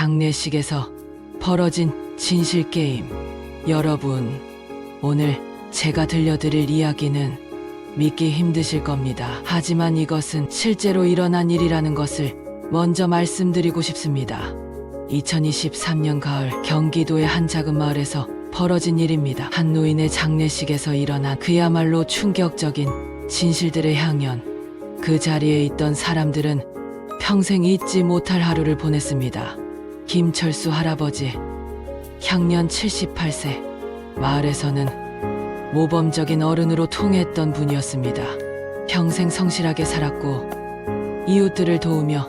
장례식에서 벌어진 진실 게임. 여러분, 오늘 제가 들려드릴 이야기는 믿기 힘드실 겁니다. 하지만 이것은 실제로 일어난 일이라는 것을 먼저 말씀드리고 싶습니다. 2023년 가을 경기도의 한 작은 마을에서 벌어진 일입니다. 한 노인의 장례식에서 일어난 그야말로 충격적인 진실들의 향연. 그 자리에 있던 사람들은 평생 잊지 못할 하루를 보냈습니다. 김철수 할아버지, 향년 78세, 마을에서는 모범적인 어른으로 통했던 분이었습니다. 평생 성실하게 살았고 이웃들을 도우며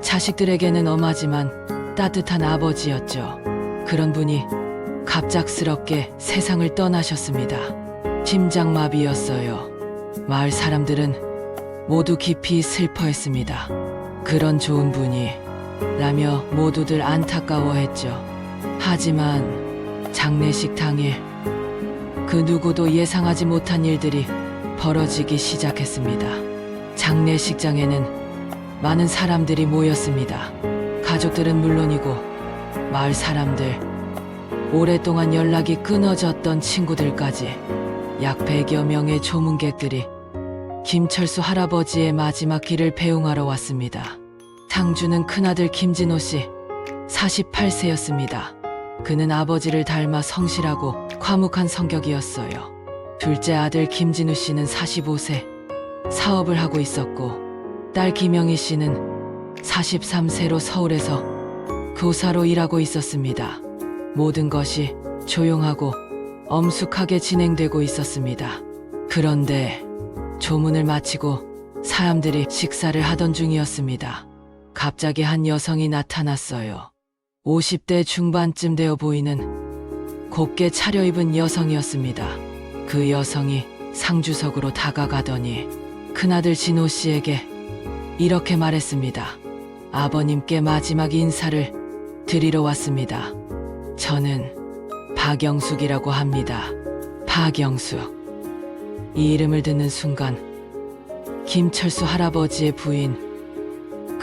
자식들에게는 엄하지만 따뜻한 아버지였죠. 그런 분이 갑작스럽게 세상을 떠나셨습니다. 심장마비였어요. 마을 사람들은 모두 깊이 슬퍼했습니다. 그런 좋은 분이 라며 모두들 안타까워했죠. 하지만 장례식 당일 그 누구도 예상하지 못한 일들이 벌어지기 시작했습니다. 장례식장에는 많은 사람들이 모였습니다. 가족들은 물론이고 마을 사람들, 오랫동안 연락이 끊어졌던 친구들까지 약 100여 명의 조문객들이 김철수 할아버지의 마지막 길을 배웅하러 왔습니다. 상주는 큰아들 김진호 씨, 48세였습니다. 그는 아버지를 닮아 성실하고 과묵한 성격이었어요. 둘째 아들 김진우 씨는 45세, 사업을 하고 있었고, 딸 김영희 씨는 43세로 서울에서 교사로 일하고 있었습니다. 모든 것이 조용하고 엄숙하게 진행되고 있었습니다. 그런데 조문을 마치고 사람들이 식사를 하던 중이었습니다. 갑자기 한 여성이 나타났어요. 50대 중반쯤 되어 보이는 곱게 차려입은 여성이었습니다. 그 여성이 상주석으로 다가가더니 큰아들 진호 씨에게 이렇게 말했습니다. 아버님께 마지막 인사를 드리러 왔습니다. 저는 박영숙이라고 합니다. 박영숙. 이 이름을 듣는 순간 김철수 할아버지의 부인,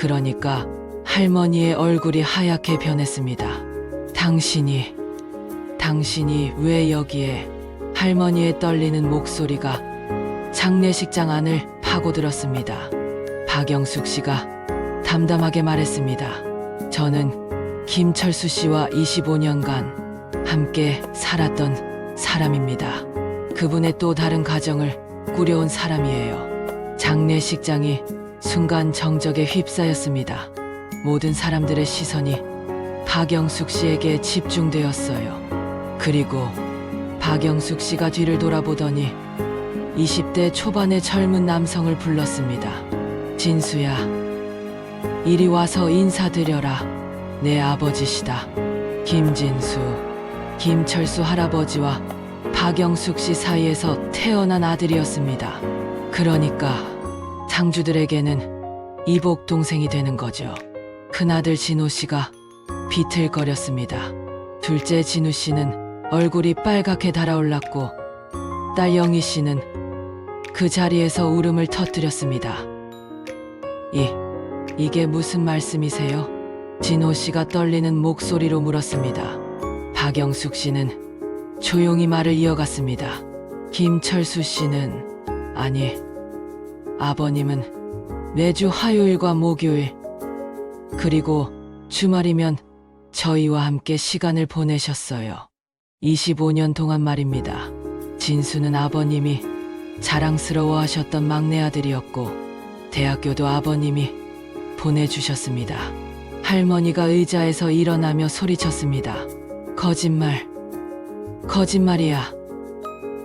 그러니까 할머니의 얼굴이 하얗게 변했습니다. 당신이, 당신이 왜 여기에 할머니의 떨리는 목소리가 장례식장 안을 파고들었습니다. 박영숙 씨가 담담하게 말했습니다. 저는 김철수 씨와 25년간 함께 살았던 사람입니다. 그분의 또 다른 가정을 꾸려온 사람이에요. 장례식장이 순간 정적에 휩싸였습니다. 모든 사람들의 시선이 박영숙 씨에게 집중되었어요. 그리고 박영숙 씨가 뒤를 돌아보더니 20대 초반의 젊은 남성을 불렀습니다. 진수야, 이리 와서 인사드려라. 내 아버지시다. 김진수, 김철수 할아버지와 박영숙 씨 사이에서 태어난 아들이었습니다. 그러니까 상주들에게는 이복 동생이 되는 거죠. 큰아들 진호 씨가 비틀거렸습니다. 둘째 진우 씨는 얼굴이 빨갛게 달아올랐고 딸 영희 씨는 그 자리에서 울음을 터뜨렸습니다. 이, 이게 무슨 말씀이세요? 진호 씨가 떨리는 목소리로 물었습니다. 박영숙 씨는 조용히 말을 이어갔습니다. 김철수 씨는, 아니, 아버님은 매주 화요일과 목요일, 그리고 주말이면 저희와 함께 시간을 보내셨어요. 25년 동안 말입니다. 진수는 아버님이 자랑스러워 하셨던 막내 아들이었고, 대학교도 아버님이 보내주셨습니다. 할머니가 의자에서 일어나며 소리쳤습니다. 거짓말. 거짓말이야.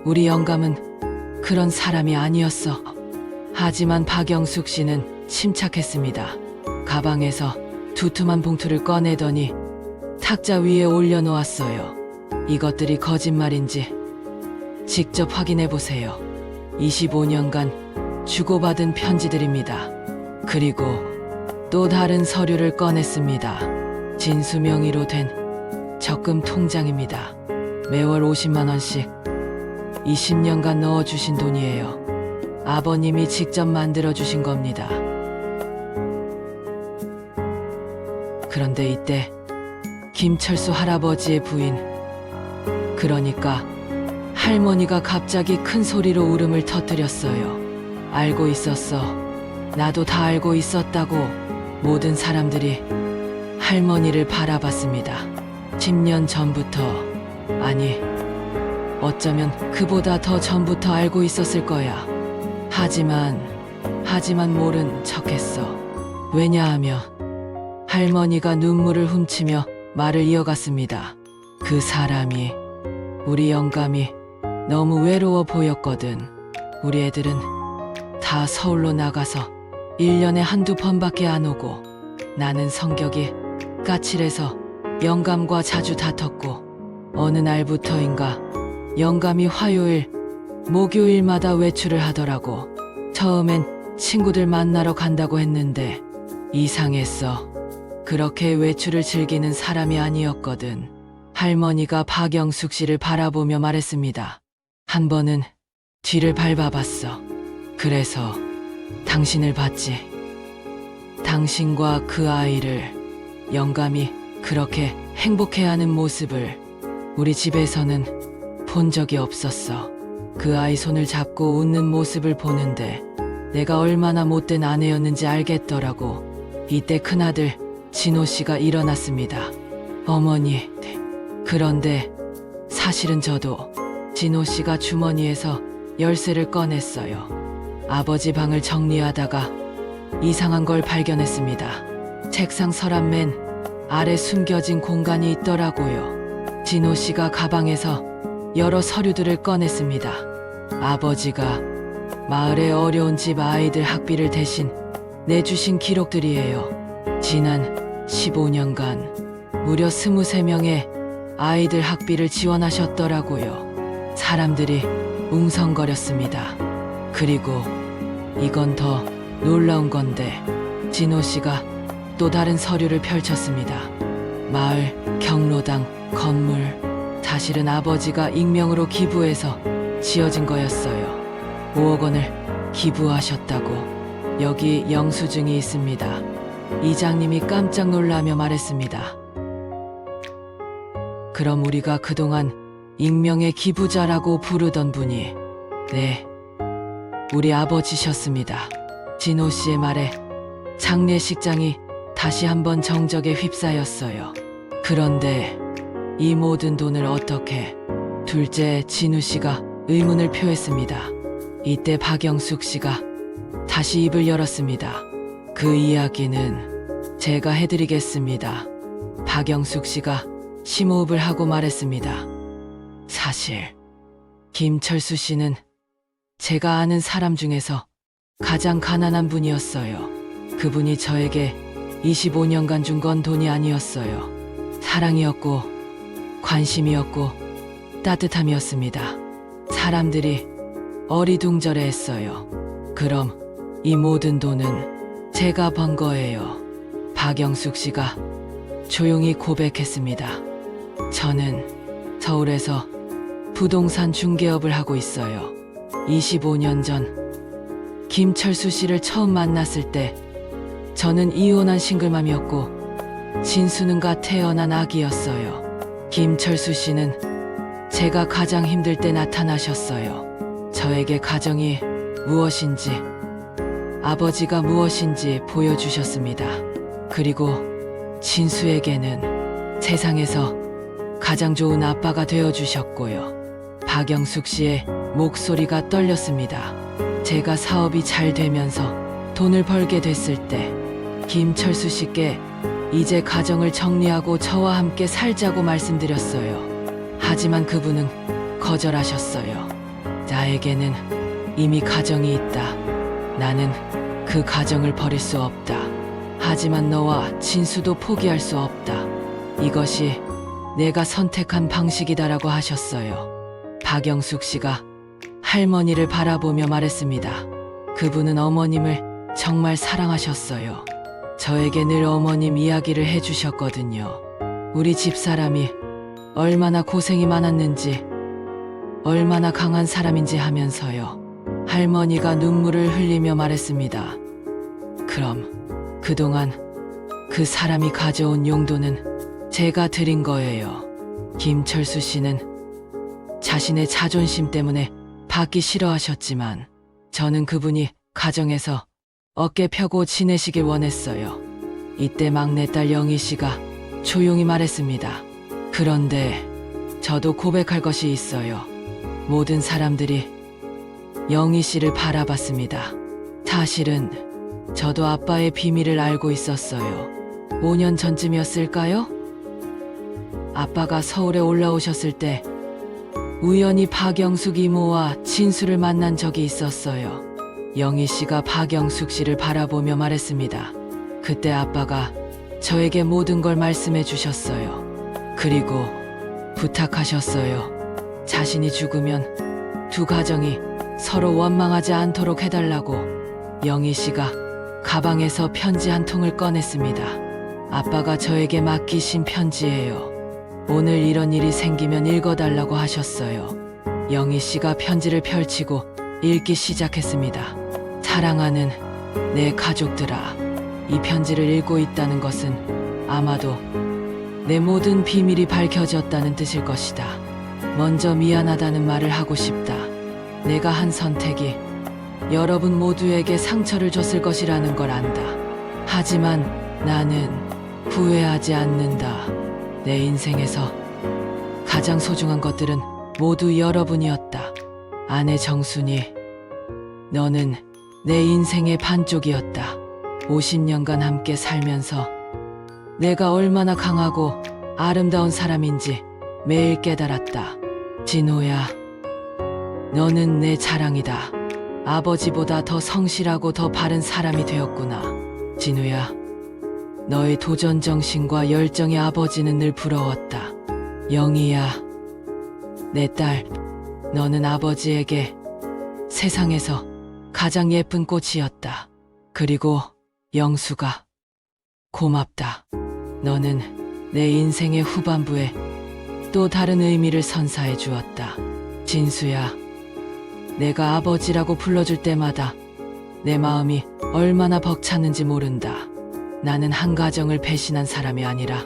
우리 영감은 그런 사람이 아니었어. 하지만 박영숙 씨는 침착했습니다. 가방에서 두툼한 봉투를 꺼내더니 탁자 위에 올려놓았어요. 이것들이 거짓말인지 직접 확인해 보세요. 25년간 주고받은 편지들입니다. 그리고 또 다른 서류를 꺼냈습니다. 진수 명의로 된 적금 통장입니다. 매월 50만원씩 20년간 넣어주신 돈이에요. 아버님이 직접 만들어 주신 겁니다. 그런데 이때 김철수 할아버지의 부인. 그러니까 할머니가 갑자기 큰 소리로 울음을 터뜨렸어요. 알고 있었어. 나도 다 알고 있었다고 모든 사람들이 할머니를 바라봤습니다. 10년 전부터, 아니, 어쩌면 그보다 더 전부터 알고 있었을 거야. 하지만, 하지만 모른 척 했어. 왜냐하면 할머니가 눈물을 훔치며 말을 이어갔습니다. 그 사람이, 우리 영감이 너무 외로워 보였거든. 우리 애들은 다 서울로 나가서 1년에 한두 번밖에 안 오고 나는 성격이 까칠해서 영감과 자주 다퉜고 어느 날부터인가 영감이 화요일, 목요일마다 외출을 하더라고. 처음엔 친구들 만나러 간다고 했는데 이상했어. 그렇게 외출을 즐기는 사람이 아니었거든. 할머니가 박영숙 씨를 바라보며 말했습니다. 한 번은 뒤를 밟아봤어. 그래서 당신을 봤지. 당신과 그 아이를 영감이 그렇게 행복해하는 모습을 우리 집에서는 본 적이 없었어. 그 아이 손을 잡고 웃는 모습을 보는데 내가 얼마나 못된 아내였는지 알겠더라고. 이때 큰아들 진호 씨가 일어났습니다. 어머니, 그런데 사실은 저도 진호 씨가 주머니에서 열쇠를 꺼냈어요. 아버지 방을 정리하다가 이상한 걸 발견했습니다. 책상 서랍 맨 아래 숨겨진 공간이 있더라고요. 진호 씨가 가방에서 여러 서류들을 꺼냈습니다. 아버지가 마을의 어려운 집 아이들 학비를 대신 내주신 기록들이에요. 지난 15년간 무려 23명의 아이들 학비를 지원하셨더라고요. 사람들이 웅성거렸습니다. 그리고 이건 더 놀라운 건데 진호 씨가 또 다른 서류를 펼쳤습니다. 마을 경로당 건물 사실은 아버지가 익명으로 기부해서 지어진 거였어요. 5억 원을 기부하셨다고 여기 영수증이 있습니다. 이장님이 깜짝 놀라며 말했습니다. 그럼 우리가 그동안 익명의 기부자라고 부르던 분이 네 우리 아버지셨습니다. 진호 씨의 말에 장례식장이 다시 한번 정적에 휩싸였어요. 그런데 이 모든 돈을 어떻게 둘째 진우 씨가 의문을 표했습니다. 이때 박영숙 씨가 다시 입을 열었습니다. 그 이야기는 제가 해드리겠습니다. 박영숙 씨가 심호흡을 하고 말했습니다. 사실 김철수 씨는 제가 아는 사람 중에서 가장 가난한 분이었어요. 그분이 저에게 25년간 준 건 돈이 아니었어요. 사랑이었고, 관심이었고, 따뜻함이었습니다. 사람들이 어리둥절해 했어요. 그럼 이 모든 돈은 제가 번 거예요. 박영숙 씨가 조용히 고백했습니다. 저는 서울에서 부동산 중개업을 하고 있어요. 25년 전 김철수 씨를 처음 만났을 때 저는 이혼한 싱글맘이었고 진수는가 태어난 아기였어요. 김철수 씨는 제가 가장 힘들 때 나타나셨어요. 저에게 가정이 무엇인지 아버지가 무엇인지 보여주셨습니다. 그리고 진수에게는 세상에서 가장 좋은 아빠가 되어주셨고요. 박영숙 씨의 목소리가 떨렸습니다. 제가 사업이 잘 되면서 돈을 벌게 됐을 때 김철수 씨께 이제 가정을 정리하고 저와 함께 살자고 말씀드렸어요. 하지만 그분은 거절하셨어요. 나에게는 이미 가정이 있다. 나는 그 가정을 버릴 수 없다. 하지만 너와 진수도 포기할 수 없다. 이것이 내가 선택한 방식이다라고 하셨어요. 박영숙 씨가 할머니를 바라보며 말했습니다. 그분은 어머님을 정말 사랑하셨어요. 저에게 늘 어머님 이야기를 해주셨거든요. 우리 집사람이 얼마나 고생이 많았는지, 얼마나 강한 사람인지 하면서요. 할머니가 눈물을 흘리며 말했습니다. 그럼 그동안 그 사람이 가져온 용도는 제가 드린 거예요. 김철수 씨는 자신의 자존심 때문에 받기 싫어하셨지만 저는 그분이 가정에서 어깨 펴고 지내시길 원했어요. 이때 막내딸 영희 씨가 조용히 말했습니다. 그런데 저도 고백할 것이 있어요. 모든 사람들이 영희 씨를 바라봤습니다. 사실은 저도 아빠의 비밀을 알고 있었어요. 5년 전쯤이었을까요? 아빠가 서울에 올라오셨을 때 우연히 박영숙 이모와 진수를 만난 적이 있었어요. 영희 씨가 박영숙 씨를 바라보며 말했습니다. 그때 아빠가 저에게 모든 걸 말씀해 주셨어요. 그리고 부탁하셨어요. 자신이 죽으면 두 가정이 서로 원망하지 않도록 해달라고 영희 씨가 가방에서 편지 한 통을 꺼냈습니다. 아빠가 저에게 맡기신 편지예요. 오늘 이런 일이 생기면 읽어달라고 하셨어요. 영희 씨가 편지를 펼치고 읽기 시작했습니다. 사랑하는 내 가족들아, 이 편지를 읽고 있다는 것은 아마도 내 모든 비밀이 밝혀졌다는 뜻일 것이다. 먼저 미안하다는 말을 하고 싶다. 내가 한 선택이 여러분 모두에게 상처를 줬을 것이라는 걸 안다. 하지만 나는 후회하지 않는다. 내 인생에서 가장 소중한 것들은 모두 여러분이었다. 아내 정순이, 너는 내 인생의 반쪽이었다. 50년간 함께 살면서 내가 얼마나 강하고 아름다운 사람인지 매일 깨달았다. 진호야, 너는 내 자랑이다. 아버지보다 더 성실하고 더 바른 사람이 되었구나. 진우야, 너의 도전 정신과 열정의 아버지는 늘 부러웠다. 영희야, 내 딸, 너는 아버지에게 세상에서 가장 예쁜 꽃이었다. 그리고 영수가 고맙다. 너는 내 인생의 후반부에 또 다른 의미를 선사해 주었다. 진수야, 내가 아버지라고 불러줄 때마다 내 마음이 얼마나 벅찼는지 모른다. 나는 한 가정을 배신한 사람이 아니라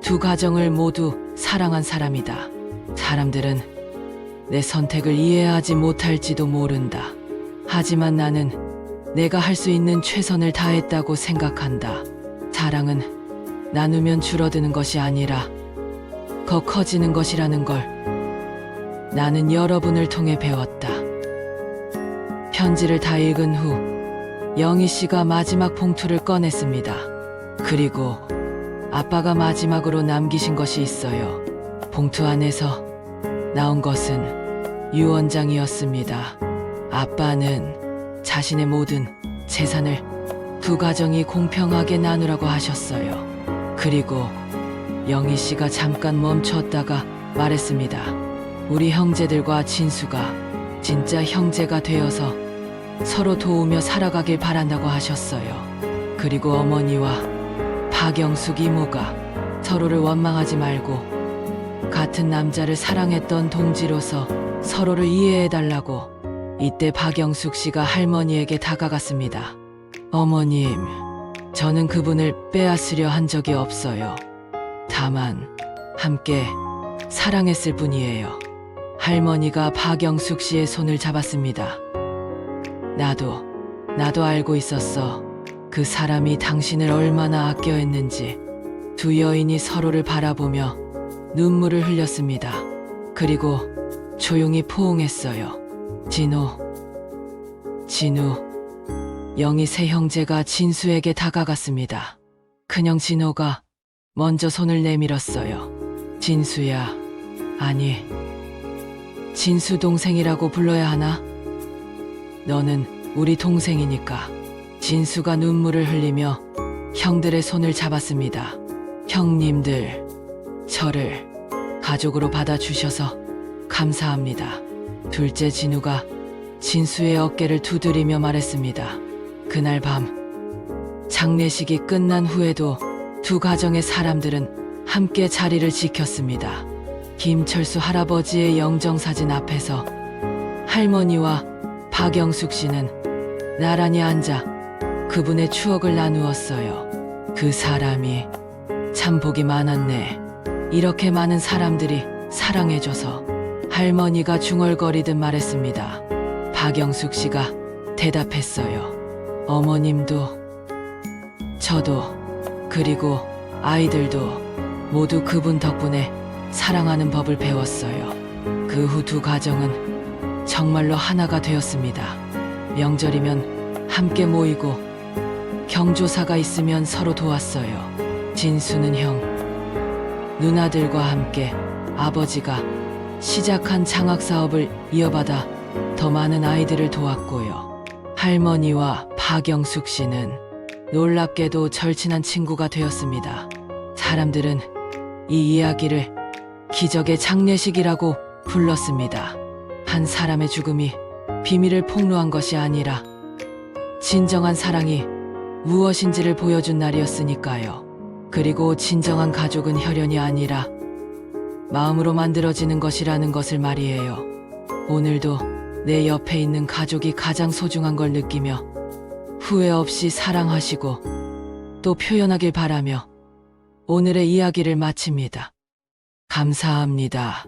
두 가정을 모두 사랑한 사람이다. 사람들은 내 선택을 이해하지 못할지도 모른다. 하지만 나는 내가 할 수 있는 최선을 다했다고 생각한다. 사랑은 나누면 줄어드는 것이 아니라 더 커지는 것이라는 걸 나는 여러분을 통해 배웠다. 편지를 다 읽은 후 영희 씨가 마지막 봉투를 꺼냈습니다. 그리고 아빠가 마지막으로 남기신 것이 있어요. 봉투 안에서 나온 것은 유언장이었습니다. 아빠는 자신의 모든 재산을 두 가정이 공평하게 나누라고 하셨어요. 그리고 영희 씨가 잠깐 멈췄다가 말했습니다. 우리 형제들과 진수가 진짜 형제가 되어서 서로 도우며 살아가길 바란다고 하셨어요. 그리고 어머니와 박영숙 이모가 서로를 원망하지 말고 같은 남자를 사랑했던 동지로서 서로를 이해해달라고 이때 박영숙 씨가 할머니에게 다가갔습니다. 어머님, 저는 그분을 빼앗으려 한 적이 없어요. 다만, 함께 사랑했을 뿐이에요. 할머니가 박영숙 씨의 손을 잡았습니다. 나도, 나도 알고 있었어. 그 사람이 당신을 얼마나 아껴했는지. 두 여인이 서로를 바라보며 눈물을 흘렸습니다. 그리고 조용히 포옹했어요. 진호, 진우, 영희 세 형제가 진수에게 다가갔습니다. 큰형 진호가 먼저 손을 내밀었어요. 진수야, 아니, 진수 동생이라고 불러야 하나? 너는 우리 동생이니까. 진수가 눈물을 흘리며 형들의 손을 잡았습니다. 형님들, 저를 가족으로 받아주셔서 감사합니다. 둘째 진우가 진수의 어깨를 두드리며 말했습니다. 그날 밤, 장례식이 끝난 후에도 두 가정의 사람들은 함께 자리를 지켰습니다. 김철수 할아버지의 영정사진 앞에서 할머니와 박영숙 씨는 나란히 앉아 그분의 추억을 나누었어요. 그 사람이 참 복이 많았네. 이렇게 많은 사람들이 사랑해줘서 할머니가 중얼거리듯 말했습니다. 박영숙 씨가 대답했어요. 어머님도 저도 그리고 아이들도 모두 그분 덕분에 사랑하는 법을 배웠어요. 그 후 두 가정은 정말로 하나가 되었습니다. 명절이면 함께 모이고 경조사가 있으면 서로 도왔어요. 진수는 형, 누나들과 함께 아버지가 시작한 장학 사업을 이어받아 더 많은 아이들을 도왔고요. 할머니와 박영숙 씨는 놀랍게도 절친한 친구가 되었습니다. 사람들은 이 이야기를 기적의 장례식이라고 불렀습니다. 한 사람의 죽음이 비밀을 폭로한 것이 아니라 진정한 사랑이 무엇인지를 보여준 날이었으니까요. 그리고 진정한 가족은 혈연이 아니라 마음으로 만들어지는 것이라는 것을 말이에요. 오늘도 내 옆에 있는 가족이 가장 소중한 걸 느끼며 후회 없이 사랑하시고 또 표현하길 바라며 오늘의 이야기를 마칩니다. 감사합니다.